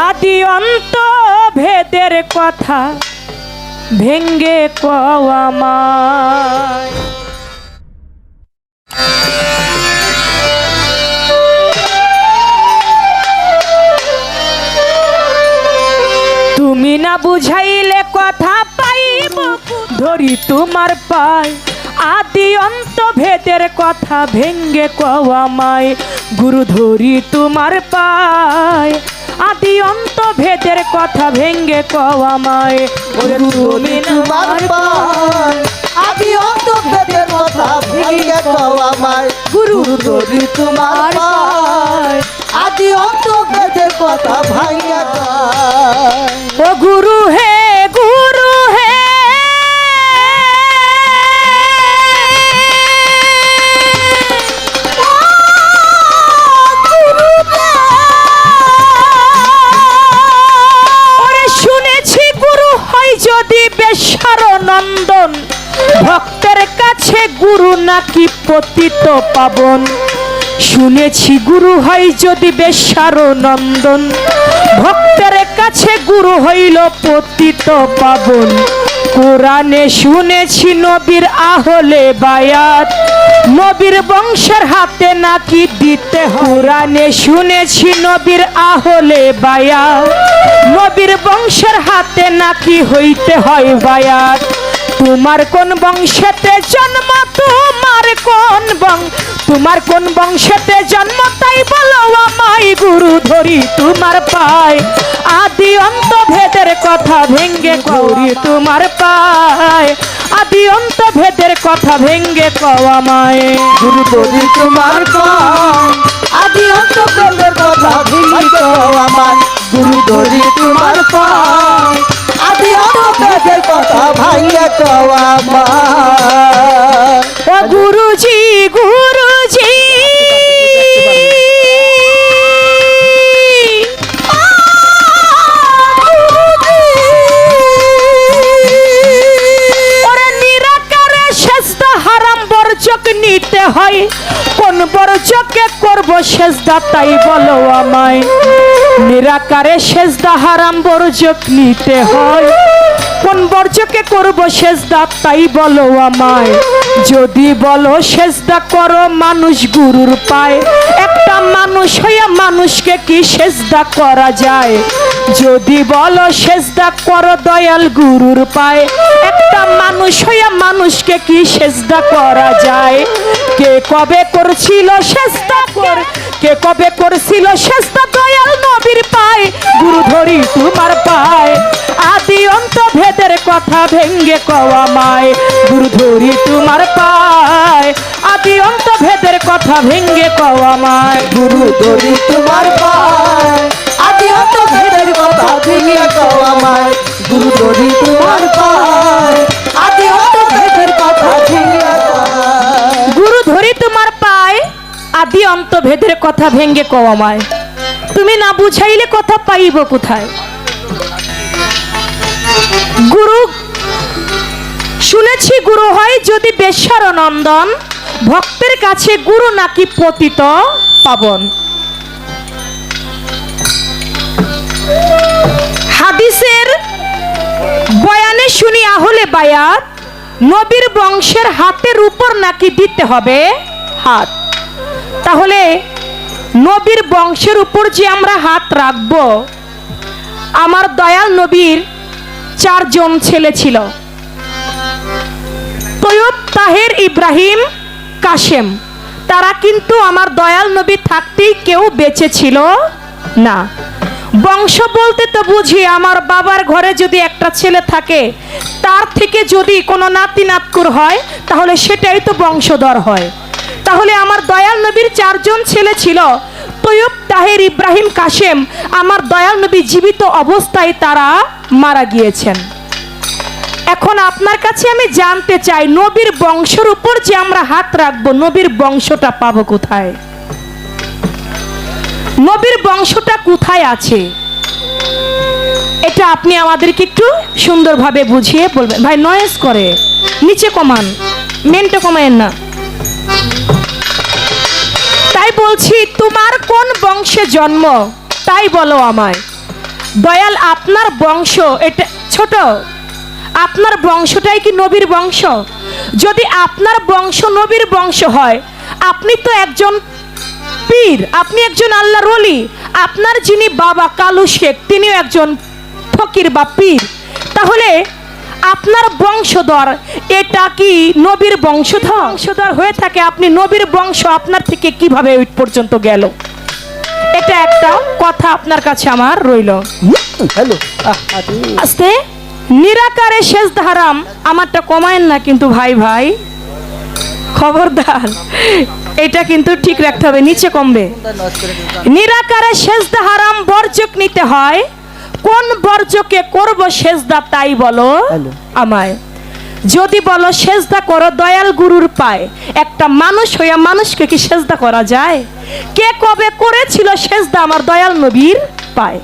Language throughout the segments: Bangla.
আদি অন্ত ভেদের কথা ভেঙ্গে কওয়ামায় তুমি না বুঝাইলে কথা পাইব ধরি তোমার পায় আদি অন্ত ভেদের কথা ভেঙ্গে কওয়ামায় গুরু ধরি তোমার পায়। আদি অন্ত ভেদের কথা ভেঙ্গে কওয়ামায় তুমি তোমার পায়। আদি অন্ত ভেদের কথা ভেঙে কওয়ামার গুরু ধরি তোমার পায়। আদি অন্ত ভেদের কথা ভাইয়া কাছে গুরু নাকি পতিত পাবন? শুনেছি, গুরু হয় যদি বেশার নন্দন। ভক্তের কাছে গুরু হইল পতিত পাবন। কোরআনে শুনেছি, নবীর আহলে বায়াত। নবীর বংশের হাতে নাকি দিতে। কোরআনে শুনেছি, নবীর আহলে বায়াত। নবীর বংশের হাতে নাকি হইতে হয় বায়াত। তোমার কোন বংশেতে জন্ম তোমার কোন বং তোমার কোন বংশেতে জন্ম তাই বলো আমায় গুরু ধরি তোমার পায়। আদি অন্ত ভেদের কথা ভেঙ্গে করি তোমার পায়। আদি অন্ত ভেদের কথা ভেঙ্গে কওয়ামায় গুরু ধরি তোমার পায়। আদি অন্ত ভেদের কথা ভেঙে কওয়ামার গুরু ধরি তোমার পায়। অন্ত ভেদের কথা ভাইয়া কওয়ামার ও গুরুজি গুরুজি। নিতে হয়। কোন বর্জকে করব সেজদা তাই বলো আমায়। নিরাকারে সেজদা হারাম বর্জক নিতে হয়। কোন বর্জকে করব সেজদা তাই বলো আমায়। যদি বলো সেজদা করো মানুষ গুরুর পায়। একটা মানুষ হইয়া মানুষকে কি সেজদা করা যায়? যদি বলো সেজদা করো দয়াল গুরুর পায়, একটা মানুষ হইয়া মানুষকে কি সেজদা করা যায়? কে কবে করছিল সেজদা কর কে কবে করছিল সেজদা দয়াল নবীর পায়? গুরু ধরি তোমার পায়, আদি অন্ত ভেদের কথা ভেঙ্গে কওয়া মায়, গুরু ধরি তোমার পায়। আদি অন্ত ভেদের কথা ভেঙ্গে কওয়া মায় গুরু ধরি তোমার পায়। আদি অন্ত ভেদের কথা ভেঙে কওয়ামার গুরু ধরি তোমার পায়। আদি অন্ত ভেদের কথা ভেঙে কওয়ামার গুরু ধরি তোমার পায় আদি অন্ত ভেদের কথা ভেঙ্গে কওয়ামায় তুমি না বুঝাইলে কথা পাইব কোথায়? গুরু শুনেছি গুরু হয় যদি বেশ্যার নন্দন। ভক্তের কাছে গুরু নাকি পতিত পাবন? হাদিসের বয়ানে শুনি, আহলে বায়াত, নবীর বংশের হাতের উপর নাকি দিতে হবে হাত? তাহলে নবীর বংশের উপর যে আমরা হাত রাখব, আমার দয়াল নবীর চারজন ছেলে ছিল। তৈয়ব তাহের ইব্রাহিম কাশেম। তারা কিন্তু আমার দয়াল নবী থাকতেই কেউ বেঁচে ছিল না। বংশ বলতে তো বুঝি আমার বাবার ঘরে যদি একটা ছেলে থাকে, তার থেকে যদি কোনো নাতি নাতকুর হয়, তাহলে সেটাই তো বংশধর হয়। তাহলে আমার দয়াল নবীর চারজন ছেলে ছিল, তৈয়ব তাহের ইব্রাহিম কাশেম, আমার দয়াল নবী জীবিত অবস্থায় তারা মারা গিয়েছেন। এখন আপনার কাছে আমি জানতে চাই, নবীর বংশের উপর যে আমরা হাত রাখব, নবীর বংশটা পাবো কোথায়? নবীর বংশটা কোথায় আছে? এটা আপনি আমাদেরকে একটু সুন্দরভাবে বুঝিয়ে বলবেন। ভাই নয়েস করে। নিচে কমান। মেনটা কমায়েন না। তাই বলছি, তোমার কোন বংশে জন্ম? তাই বলো আমায়। দয়াল, আপনার বংশ এটা ছোট? আপনার বংশটাই কি নবীর বংশ? যদি আপনার বংশ নবীর বংশ হয় আপনি তো একজন পীর আপনি একজন আল্লাহ রলি আপনার যিনি বাবা কালু শেখ তিনিও একজন ফকির বা পীর। তাহলে আপনার বংশধর এটা কি নবীর বংশধর? বংশধর হয়ে থাকে আপনি নবীর বংশ আপনার থেকে কীভাবে ওই পর্যন্ত গেল? এটা একটা কথা আপনার কাছে আমার রইল। হ্যালো। আস্তে। নিরাকারে শেষ ধারাম আমারটা কমায়েন না কিন্তু ভাই ভাই। খবরদার এটা কিন্তু ঠিক রাখতে হবে নিচে কমবে। নিরাকারে সেজদা হারাম বর্জক নিতে হয়। কোন বর্জকে করব সেজদা তাই বলো আমায়। যদি বলো সেজদা করো দয়াল গুরুর পায়। একটা মানুষ হইয়া মানুষকে কি সেজদা করা যায়? কে কবে করেছিল সেজদা আমার দয়াল নবীর পায়?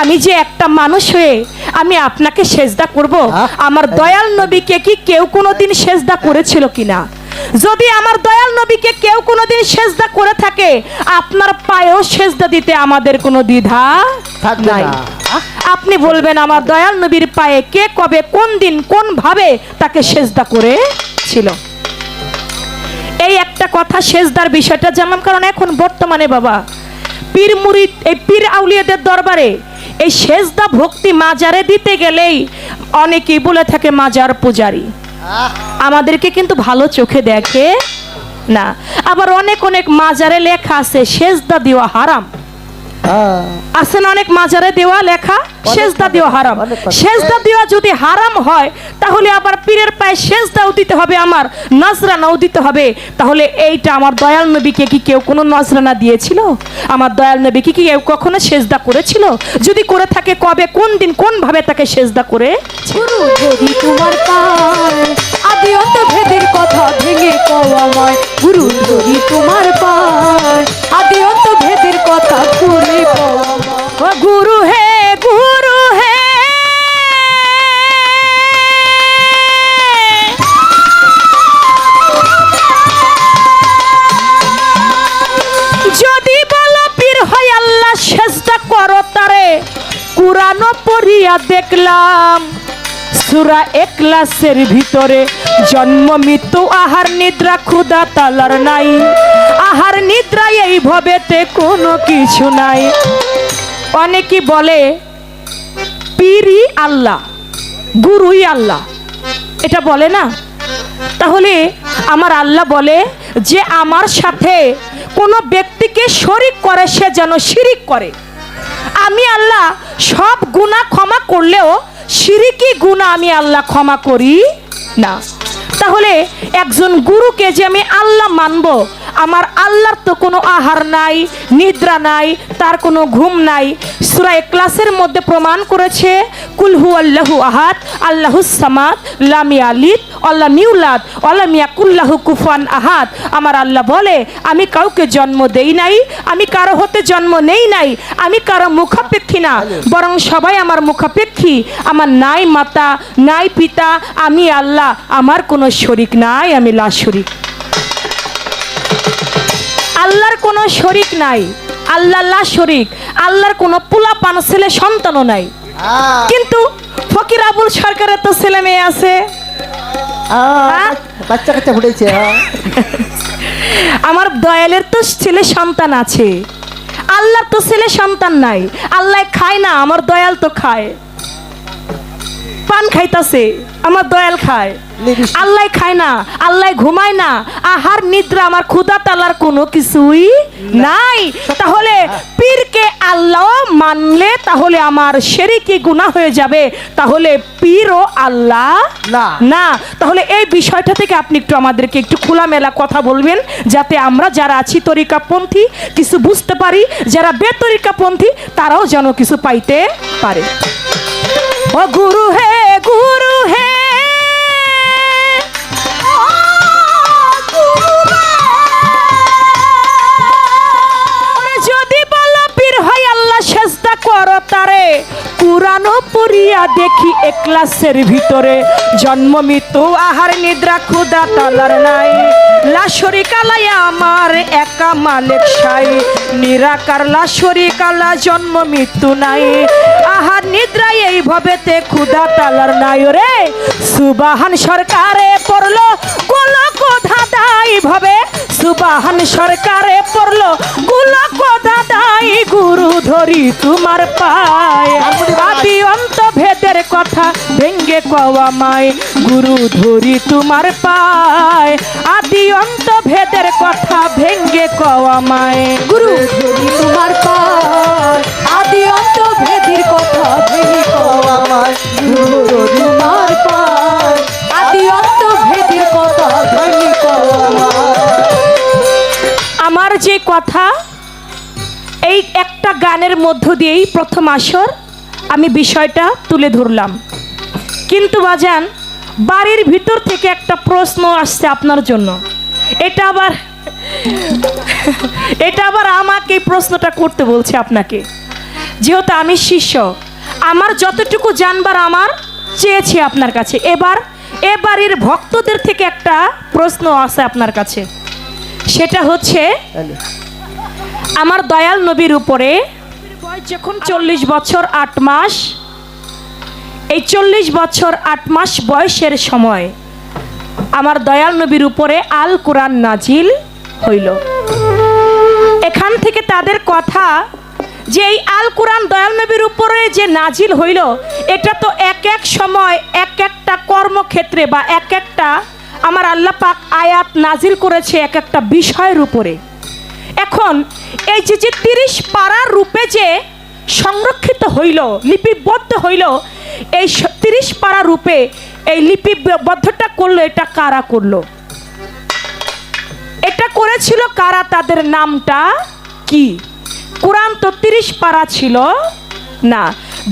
আমি যে একটা মানুষ হয়ে আমি আপনাকে সেজদা করব আমার দয়াল নবীকে কি কেউ কোনোদিন সেজদা করেছিল কিনা? যদি আমার দয়াল নবীকে কেউ কোনোদিন সেজদা করে থাকে আপনার পায়েও সেজদা দিতে আমাদের কোনো দ্বিধা নাই। আপনি বলবেন আমার দয়াল নবীর পায়ে কে কবে কোন দিন কোন ভাবে তাকে সেজদা করেছিল? এই একটা কথা সেজদার বিষয়টা যেমন কারণ এখন বর্তমানে বাবা পীর মুরিদ এই পীর আউলিয়াদের দরবারে এই সেজদা ভক্তি মাজারে দিতে গেলেই অনেকেই বলে থাকে মাজার পূজারি। আমাদেরকে কিন্তু ভালো চোখে দেখে না। আবার অনেক অনেক মাজারে লেখা আছে, সেজদা দেওয়া হারাম। আহ, আছে না অনেক মাজারে দেওয়া লেখা? সেজদা দেওয়া হারাম। সেজদা দেওয়া যদি হারাম হয় তাহলে আবার পীরের পায়ে সেজদাও দিতে হবে আমার নজরানাও দিতে হবে। তাহলে এইটা আমার দয়াল নবীকে কি কেউ কোনো নজরানা দিয়েছিল? আমার দয়াল নবীকে কি কেউ কখনো সেজদা করেছিল? যদি করে থাকে কবে কোন দিন কোন ভাবে তাকে সেজদা করে তোমার আদি অন্ত ভেদের কথা ভেঙে কও আমায়। গুরু যদি তোমার পায়। আদি অন্ত ভেদের কথা খুলে কও গুরু হে গুরু হে। যদি বলো পীর হয় আল্লাহ, সেজদা করো তারে। কুরানো পড়িয়া দেখলাম। সুরা একলাসের ভিতরে জন্ম মৃত্যু, আহার নিদ্রা ক্ষুদা তালার নাই। আহার নিদ্রা এই ভবেতে কোনো কিছু নাই। অনেকে বলে পীরই আল্লাহ, গুরুই আল্লাহ। এটা বলে না? তাহলে আমার আল্লাহ বলে যে, আমার সাথে কোনো ব্যক্তিকে শরিক করে, সে যেন শিরিক করে। আমি আল্লাহ সব গুণা ক্ষমা করলেও, শিরিকি গুণা আমি আল্লাহ ক্ষমা করি না। তাহলে একজন গুরুকে যে আমি আল্লাহ মানব, আমার আল্লাহর তো কোনো আহার নাই, নিদ্রা নাই, তার কোনো ঘুম নাই। সুরাই ক্লাসের মধ্যে প্রমাণ করেছে কুলহু আল্লাহু আহাদ আল্লাহু সামাদ, লামি আলিদ আল্লাহ মিউলাদ আল্লাহ মিয়াকুল্লাহু কুফান আহাদ। আমার আল্লাহ বলে, আমি কাউকে জন্ম দেই নাই, আমি কারও জন্ম নেই নাই আমি কারও মুখাপেক্ষী না বরং সবাই আমার মুখাপেক্ষী। আমার নাই মাতা নাই পিতা আমি আল্লাহ আমার কোনো শরিক নাই আমি লা শরিক। আল্লাহর কোনো শরিক নাই আল্লাহ লা শরিক আল্লাহর কোনো পোলা পান ছেলে সন্তানও নাই। কিন্তু ফকির আবুল সরকারের তো ছেলে মেয়ে আছে। বাচ্চা কাচ্চা ফুটেছে হ্যাঁ। আমার দয়ালের তো ছেলে সন্তান আছে। আল্লাহর তো ছেলে সন্তান নাই। আল্লাহ খায় না আমার দয়াল তো খায়। পান খাইতাছে আমার দয়াল খায়। আল্লাহ খায় না আল্লাহ ঘুমায় না আহার নিদ্রা আমার ক্ষুদা তালার কোনো কিছুই নাই। তাহলে পীরকে আল্লাহ মানলে তাহলে আমার শেরিকি গুনাহ হয়ে যাবে। তাহলে পীর ও আল্লাহ না। না। তাহলে এই বিষয়টা থেকে আপনি একটু আমাদেরকে একটু খোলামেলা কথা বলবেন যাতে আমরা যারা আছি তরিকাপন্থী কিছু বুঝতে পারি যারা বেতরিকাপন্থী তারাও যেন কিছু পাইতে পারে। ও গুরু হে গুরু হে। যদি বলো পীর হয় আল্লাহ সেজদা করো তারে কুরানো পড়িয়া দেখি একলাসের ভিতরে। জন্ম মৃত্যু আহার নিদ্রা ক্ষুদা তালার নাই। লাশরি কালাই আমার একা মালিক সাই। নিরাকার লাশরি কালা জন্ম মৃত্যু নাই। আহার নিদ্রায় এই ভবেতে ক্ষুধা তালার নাই রে। সুবাহান সরকারে পড়ল গোলা কোধা ভবে সুবাহান সরকারে পড়ল গোলা কোধা গুরু ধরি তোমার পায়। আদি অন্ত ভেদের কথা ভেঙ্গে কওয়া মায় গুরু ধরি তোমার পায়। আদি অন্ত ভেদের কথা ভেঙ্গে কওয়া মায় গুরু ধরি তোমার পায়। আদি কথা এই একটা গানের মধ্য দিয়েই প্রথম আসর আমি বিষয়টা তুলে ধরলাম। কিন্তু বাজান, বাড়ির ভিতর থেকে একটা প্রশ্ন আসছে আপনার জন্য। এটা আবার এটা আবার আমাকে এই প্রশ্নটা করতে বলছে আপনাকে। যেহেতু আমি শিষ্য, আমার যতটুকু জানবার আমার চেয়েছি আপনার কাছে। এবার, এ বাড়ির ভক্তদের থেকে একটা প্রশ্ন আছে আপনার কাছে। সেটা হচ্ছে আমার দয়াল নবীর উপরে বয়স যখন চল্লিশ বছর আট মাস, এই চল্লিশ বছর আট মাস বয়সের সময় আমার দয়াল নবীর উপরে আল কোরআন নাজিল হইল। এখান থেকে তাদের কথা যে এই আল কোরআন দয়াল নবীর উপরে যে নাজিল হইল, এটা তো এক এক সময় এক একটা কর্মক্ষেত্রে বা এক একটা আমার আল্লাহ পাক আয়াত নাজিল করেছে এক একটা বিষয়ের উপরে। এখন এই যে যে তিরিশ পাড়ার রূপে যে সংরক্ষিত হইল, লিপিবদ্ধ হইল, এই তিরিশ পাড়া রূপে এই লিপিবদ্ধটা করল, এটা কারা করল? এটা করেছিল কারা? তাদের নামটা কি? কোরআন তো তিরিশ পারা ছিল। না,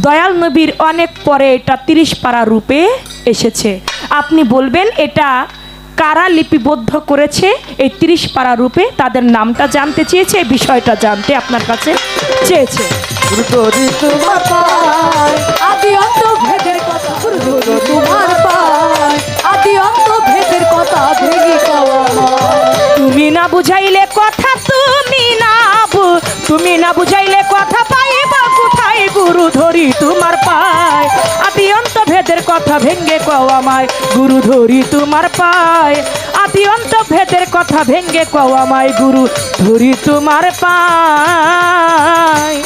দয়াল নবীর অনেক পরে এটা তিরিশ পারা রূপে এসেছে। আপনি বলবেন, এটা কারা লিপিবদ্ধ করেছে এই তিরিশ পাড়া রূপে? তাদের নামটা জানতে চেয়েছে এই বিষয়টা জানতে আপনার কাছে চেয়েছে। আদি অন্ত ভেদের কথা গুরু তোমার পায়। আদি অন্ত ভেদের কথা ভেঙে তুমি না বুঝাইলে কথা তুমি না তুমি না বুঝাইলে কথা পাইবা কোথায়? গুরু ধরি তোমার পায়। কথা ভেঙ্গে কও আমায়, গুরু ধরি তোমার পায়। আদি অন্ত ভেদের কথা ভেঙ্গে কও আমায়, গুরু ধরি তোমার পায়।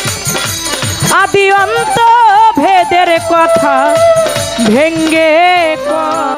আদি অন্ত ভেদের কথা ভেঙ্গে কও